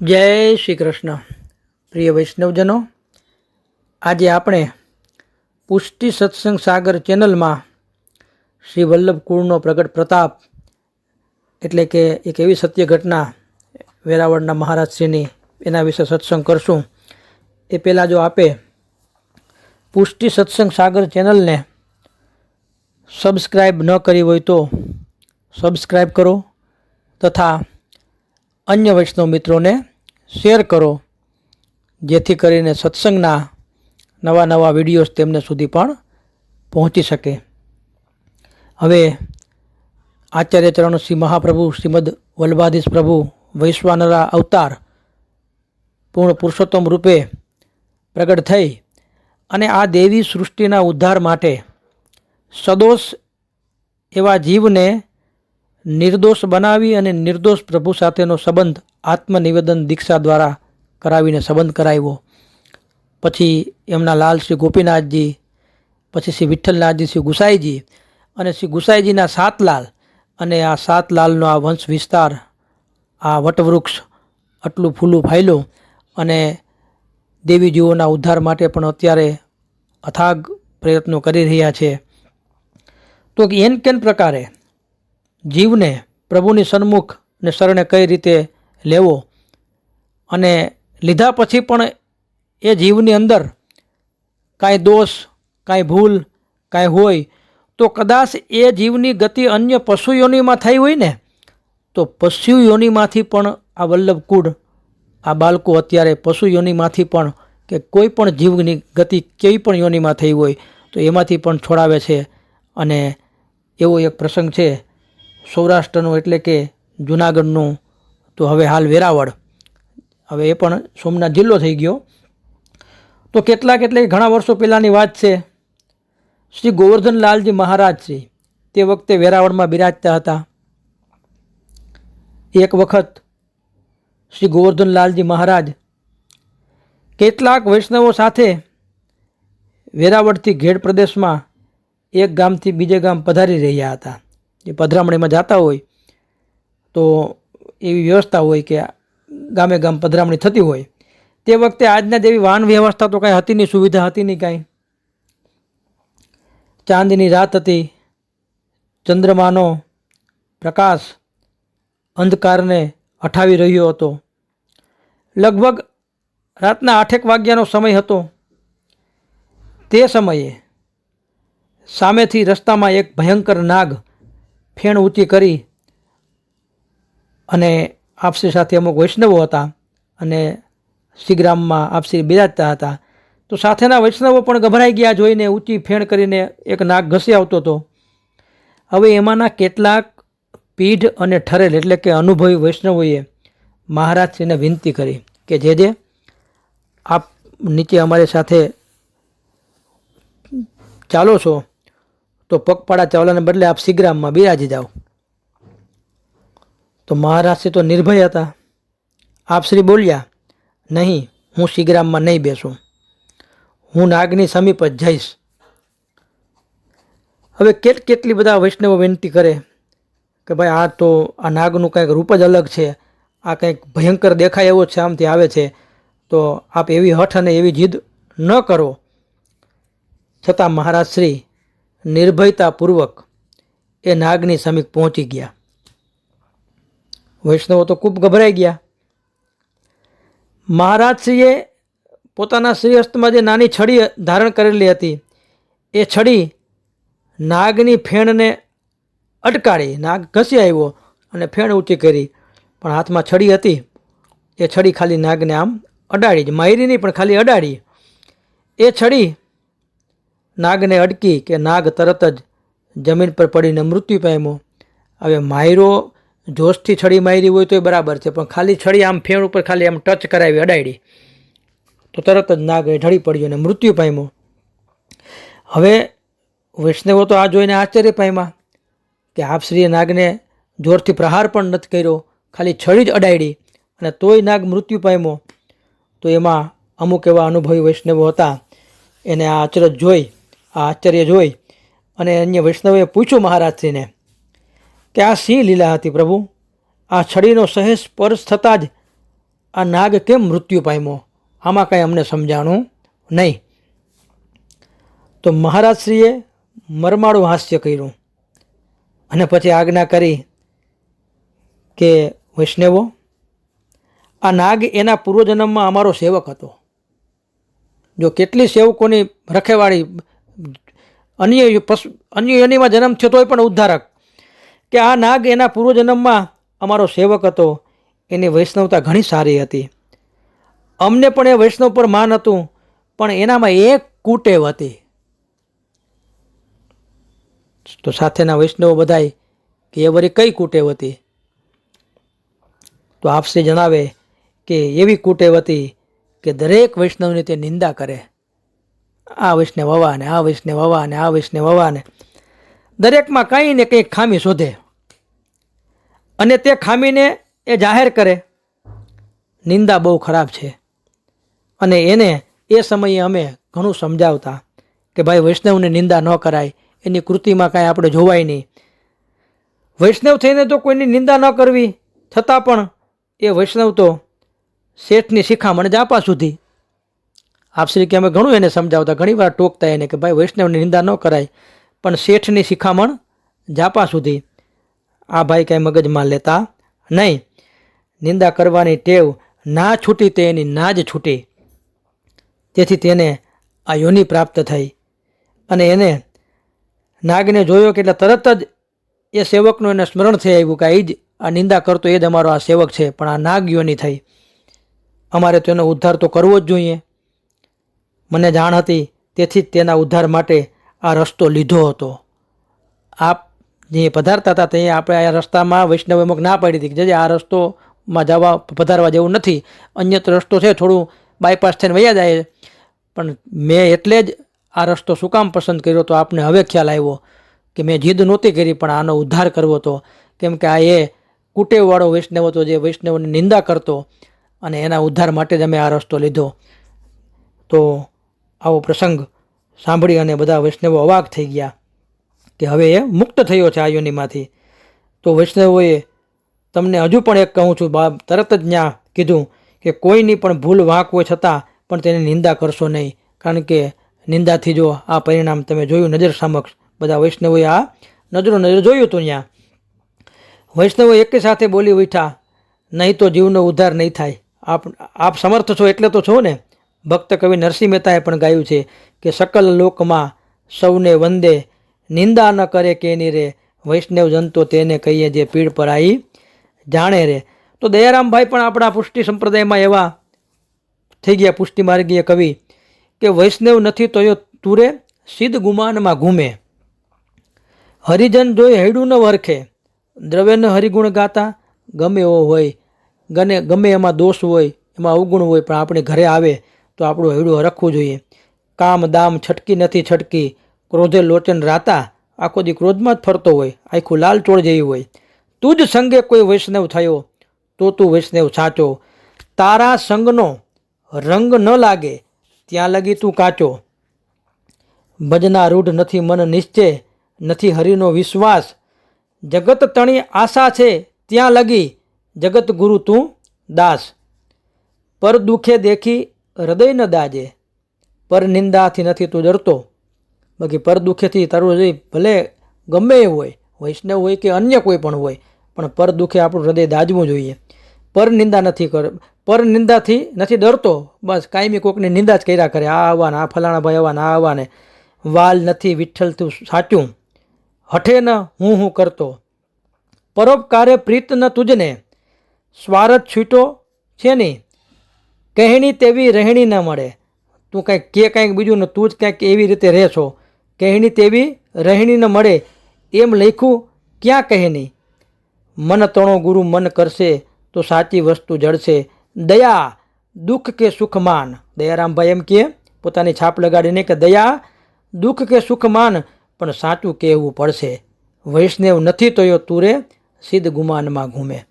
જય શ્રી કૃષ્ણ. પ્રિય વૈષ્ણવજનો, આજે આપણે પુષ્ટિ સત્સંગ સાગર ચેનલમાં શ્રી વલ્લભ કુળનો પ્રગટ પ્રતાપ એટલે કે એક એવી સત્ય ઘટના વેરાવળના મહારાજશ્રીની એના વિશે સત્સંગ કરશું. એ પહેલાં જો આપે પુષ્ટિ સત્સંગ સાગર ચેનલને સબસ્ક્રાઈબ ન કરી હોય તો સબસ્ક્રાઈબ કરો તથા અન્ય વૈષ્ણવ મિત્રોને શેર કરો, જેથી કરીને સત્સંગના નવા નવા વિડીયોઝ તેમને સુધી પણ પહોંચી શકે. હવે આચાર્ય ચરણ શ્રી મહાપ્રભુ શ્રીમદ વલ્લભાધીશ પ્રભુ વૈશ્વાનરા અવતાર પૂર્ણ પુરુષોત્તમ રૂપે પ્રગટ થઈ અને આ દેવી સૃષ્ટિના ઉદ્ધાર માટે સદોષ એવા જીવને નિર્દોષ બનાવી અને નિર્દોષ પ્રભુ સાથેનો સંબંધ આત્મનિવેદન દીક્ષા દ્વારા કરાવીને સંબંધ કરાવ્યો. પછી એમના લાલ શ્રી ગોપીનાથજી, પછી શ્રી વિઠ્ઠલનાથજી, શ્રી ગુસાઈજી અને શ્રી ગુસાઈજીના સાત લાલ અને આ સાત લાલનો આ વંશ વિસ્તાર, આ વટવૃક્ષ આટલું ફૂલું ફાયલું અને દેવીજીઓના ઉદ્ધાર માટે પણ અત્યારે અથાગ પ્રયત્નો કરી રહ્યા છે. તો એન કેન પ્રકારે જીવને પ્રભુની સન્મુખ ને શરણે કઈ રીતે લેવો? અને લીધા પછી પણ એ જીવની અંદર કાંઈ દોષ, કાંઈ ભૂલ, કાંઈ હોય, તો કદાચ એ જીવની ગતિ અન્ય પશુ યોનિમાં થઈ હોય ને, તો પશુ યોનિમાંથી પણ આ વલ્લભકુળ, આ બાળકો અત્યારે પશુ યોનિમાંથી પણ કે કોઈ પણ જીવની ગતિ કેવી પણ યોનીમાં થઈ હોય, તો એમાંથી પણ છોડાવે છે. અને એવો એક પ્રસંગ છે સૌરાષ્ટ્રનું એટલે કે જુનાગઢનું, તો હવે હાલ વેરાવળ. હવે એ પણ સોમનાથ જિલ્લો થઈ ગયો. તો કેટલાક એટલે ઘણા વર્ષો પહેલાંની વાત છે. શ્રી ગોવર્ધનલાલજી મહારાજ શ્રી તે વખતે વેરાવળમાં બિરાજતા હતા. એક વખત શ્રી ગોવર્ધનલાલજી મહારાજ કેટલાક વૈષ્ણવો સાથે વેરાવળથી ઘેડ પ્રદેશમાં એક ગામથી બીજે ગામ પધારી રહ્યા હતા. જે પધરામણીમાં જતા હોય, તો એવી વ્યવસ્થા હોય કે ગામે ગામ પધરામણી થતી હોય. તે વખતે આજના જેવી વાહન વ્યવસ્થા તો કાંઈ હતી નહીં, સુવિધા હતી નહીં કાંઈ. ચાંદની રાત હતી, ચંદ્રમાનો પ્રકાશ અંધકારને અઠાવી રહ્યો હતો. લગભગ રાતના આઠેક વાગ્યાનો સમય હતો. તે સમયે સામેથી રસ્તામાં એક ભયંકર નાગ ફેણ ઊંચી કરી અને આપસી સાથે અમુક વૈષ્ણવો હતા અને શ્રીગ્રામમાં આપસી બિરાજતા હતા. તો સાથેના વૈષ્ણવો પણ ગભરાઈ ગયા જોઈને ઊંચી ફેણ કરીને એક નાક ઘસી આવતો હતો. હવે એમાંના કેટલાક પીઢ અને ઠરેલ એટલે કે અનુભવી વૈષ્ણવોએ મહારાજશ્રીને વિનંતી કરી કે જે જે આપ નીચે અમારી સાથે ચાલો છો તો પગપાળા ચાવલાને બદલે આપ સિગ્રામમાં બિરાજી જાઓ. તો મહારાજશ્રી તો નિર્ભય હતા. આપશ્રી બોલ્યા, નહીં, હું સિગ્રામમાં નહીં બેસું. હું નાગની સમીપ જ જઈશ. હવે કેટ કેટલી બધા વૈષ્ણવો વિનંતી કરે કે ભાઈ આ તો આ નાગનું કંઈક રૂપ જ અલગ છે. આ કંઈક ભયંકર દેખાય એવો છે, આમથી આવે છે. તો આપ એવી હઠ અને એવી જીદ ન કરો. છતાં મહારાજ શ્રી નિર્ભયતાપૂર્વક એ નાગની સમીપ પહોંચી ગયા. વૈષ્ણવો તો ખૂબ ગભરાઈ ગયા. મહારાજશ્રીએ પોતાના શ્રીહસ્તમાં જે નાની છડી ધારણ કરેલી હતી, એ છડી નાગની ફેણને અટકાડી, નાગ ઘસી આવ્યો અને ફેણ ઊંચી કરી. પણ હાથમાં છડી હતી, એ છડી ખાલી નાગને આમ અડાડી જ માયરી પણ ખાલી અડાડી. એ છડી નાગને અડકી કે નાગ તરત જ જમીન પર પડીને મૃત્યુ પામ્યો. હવે માયરો જોશથી છડી મારી હોય તો એ બરાબર છે, પણ ખાલી છડી આમ ફેણ ઉપર ખાલી આમ ટચ કરાવી અડાડી તો તરત જ નાગ એ ઢળી પડ્યો અને મૃત્યુ પામ્યો. હવે વૈષ્ણવો તો આ જોઈને આશ્ચર્ય પામ્યા કે આપશ્રીએ નાગને જોરથી પ્રહાર પણ નથી કર્યો, ખાલી છડી જ અડાડી અને તોય નાગ મૃત્યુ પામ્યો. તો એમાં અમુક એવા અનુભવી વૈષ્ણવો હતા, એને આ અચરજ જોઈ આ આશ્ચર્ય જોઈ અને અન્ય વૈષ્ણવે પૂછ્યું મહારાજશ્રીને કે આ સિંહ લીલા હતી પ્રભુ? આ છડીનો સહેજ સ્પર્શ થતાં જ આ નાગ કેમ મૃત્યુ પામ્યો? આમાં કાંઈ અમને સમજાણું નહીં. તો મહારાજશ્રીએ મરમાળું હાસ્ય કર્યું અને પછી આજ્ઞા કરી કે, વૈષ્ણવો, આ નાગ એના પૂર્વજન્મમાં અમારો સેવક હતો. જો કેટલી સેવકોની રખેવાળી અન્ય પશુ અન્ય યોનિમાં જન્મ થયો તોય પણ ઉદ્ધારક. કે આ નાગ એના પૂર્વજન્મમાં અમારો સેવક હતો. એની વૈષ્ણવતા ઘણી સારી હતી. અમને પણ એ વૈષ્ણવ પર માન હતું, પણ એનામાં એક કુટેવ હતી. તો સાથેના વૈષ્ણવો બધાય કે એ વરી કઈ કુટેવ હતી? તો આપશે જણાવે કે એવી કુટેવ હતી કે દરેક વૈષ્ણવની તે નિંદા કરે. આ વૈષ્ણવ હવાને, આ વૈષ્ણવ હવાને, આ વૈષ્ણવ હવાને. દરેકમાં કંઈ ને કંઈક ખામી શોધે. અને તે ખામીને એ જાહેર કરે. નિંદા બહુ ખરાબ છે. અને એને એ સમયે અમે ઘણું સમજાવતા કે ભાઈ વૈષ્ણવની નિંદા ન કરાય. એની કૃતિમાં કાંઈ આપણે જોવાય નહીં. વૈષ્ણવ થઈને તો કોઈની નિંદા ન કરવી. છતાં પણ એ વૈષ્ણવ તો શેઠની શિખામણ જાપા સુધી આપશ્રી કે અમે ઘણું એને સમજાવતા ઘણીવાર ટોકતા એને કે ભાઈ વૈષ્ણવની નિંદા ન કરાય, પણ શેઠની શિખામણ જાપા સુધી આ ભાઈ કાંઈ મગજમાં લેતા નહીં. નિંદા કરવાની ટેવ ના છૂટી તે એની ના જ છૂટી. તેથી તેને આ યોની પ્રાપ્ત થઈ. અને એને નાગને જોયો કે એટલે તરત જ એ સેવકનું એને સ્મરણ થઈ આવ્યું કે એ જ આ નિંદા કરતો, એ જ અમારો આ સેવક છે, પણ આ નાગ યોની થઈ. અમારે તો એનો ઉદ્ધાર તો કરવો જ જોઈએ. મને જાણ હતી, તેથી જ તેના ઉદ્ધાર માટે આ રસ્તો લીધો હતો. આપ જે પધારતા હતા તે આપણે આ રસ્તામાં વૈષ્ણવ અમુક ના પાડી હતી કે જે આ રસ્તોમાં જવા પધારવા જેવું નથી. અન્યત્ર રસ્તો છે, થોડું બાયપાસ થઈને વયા જાય. પણ મેં એટલે જ આ રસ્તો શું કામ પસંદ કર્યો તો આપને હવે ખ્યાલ આવ્યો કે મેં જીદ નહોતી કરી, પણ આનો ઉદ્ધાર કરવો હતો. કેમ કે આ એ કુટેવવાળો વૈષ્ણવ હતો જે વૈષ્ણવની નિંદા કરતો અને એના ઉદ્ધાર માટે જ અમે આ રસ્તો લીધો. તો આવો પ્રસંગ સાંભળી અને બધા વૈષ્ણવો અવાક થઈ ગયા કે હવે એ મુક્ત થયો છે આ યોનિમાંથી. તો વૈષ્ણવોએ તમને હજુ પણ એક કહું છું, બા, તરત જ ત્યાં કીધું કે કોઈની પણ ભૂલ વાંક હોય છતાં પણ તેની નિંદા કરશો નહીં. કારણ કે નિંદાથી જો આ પરિણામ તમે જોયું નજર સમક્ષ, બધા વૈષ્ણવોએ આ નજરો નજર જોયું હતું ત્યાં. વૈષ્ણવો એક સાથે બોલી ઉઠ્યા, નહીં તો જીવનો ઉદ્ધાર નહીં થાય. આપ આપ સમર્થ છો એટલે તો છો ને. ભક્ત કવિ નરસિંહ મહેતાએ પણ ગાયું છે કે સકલ લોકમાં સૌને વંદે, નિંદા ન કરે કેની રે, વૈષ્ણવ જંતો તેને કહીએ જે પીડ પર આવી જાણે રે. તો દયારામભાઈ પણ આપણા પુષ્ટિ સંપ્રદાયમાં એવા થઈ ગયા પુષ્ટિ માર્ગીય કવિ કે વૈષ્ણવ નથી તો તુરે સિદ્ધ ગુમાનમાં ઘૂમે. હરિજન જોઈ હૈડું ન વરખે દ્રવ્યને હરિગુણ ગાતા, ગમે એવો હોય, ગને, ગમે એમાં દોષ હોય, એમાં અવગુણ હોય, પણ આપણે ઘરે આવે તો આપણું હૈડું હરખવું જોઈએ. કામ દામ છટકી નથી છટકી. ક્રોધે લોચન રાતા. આખો દી ક્રોધમાં જ ફરતો હોય. આખું લાલચોળ જેવી હોય. તું જ સંગે કોઈ વૈષ્ણવ થયો. તો તું વૈષ્ણવ સાચો. તારા સંગનો રંગ ન લાગે. ત્યાં લગી તું કાચો. ભજના રૂઢ નથી મન નિશ્ચય નથી હરિનો વિશ્વાસ. જગત તણી આશા છે. ત્યાં લગી. જગત ગુરુ તું દાસ. પર દુખે દેખી હૃદય ન દાજે. પર નિંદાથી નથી તું ડરતો. બાકી પર દુઃખેથી તારું હૃદય ભલે ગમે એ હોય, વૈષ્ણવ હોય કે અન્ય કોઈ પણ હોય, પણ પર દુઃખે આપણું હૃદય દાજવું જોઈએ. પર નિંદા નથી કર, પર નિંદાથી નથી ડરતો. બસ કાયમી કોકની નિંદા જ કર્યા કરે. આ આવવાને, આ ફલાણા ભાઈ આવવાને, આ આવવાને. વાલ નથી વિઠ્ઠલ તું સાચું. હઠે ન હું હું કરતો. પરોપકારે પ્રીત ન તુજને. સ્વાર્થ છૂટો છે નહીં. કહેણી તેવી રહેણી ન મળે. તું કંઈક કે કાંઈક બીજું ને, તું જ કંઈક એવી રીતે રહે છો. કહેણી તેવી રહેણી ન મળે. એમ લખ્યું, ક્યાં કહેણી મન તણો ગુરુ મન કરશે તો સાચી વસ્તુ જળશે. દયા, દુઃખ કે સુખમાન દયારામભાઈ એમ કહે પોતાની છાપ લગાડીને કે, દયા, દુઃખ કે સુખમાન પણ સાચું કહેવું પડશે. વૈષ્ણવ નથી તો યો તુરે સિદ્ધ ગુમાનમાં ઘૂમે.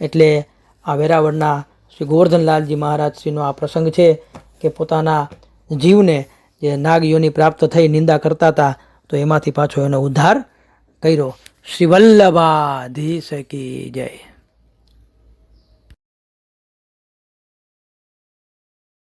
એટલે આ વેરાવળના શ્રી ગોવર્ધનલાલજી મહારાજશ્રીનો આ પ્રસંગ છે કે પોતાના જીવને જે નાગયોની પ્રાપ્ત થઈ, નિંદા કરતા હતા, તો એમાંથી પાછો એનો ઉદ્ધાર કર્યો. શ્રી વલ્લભાધીશ શકી જય.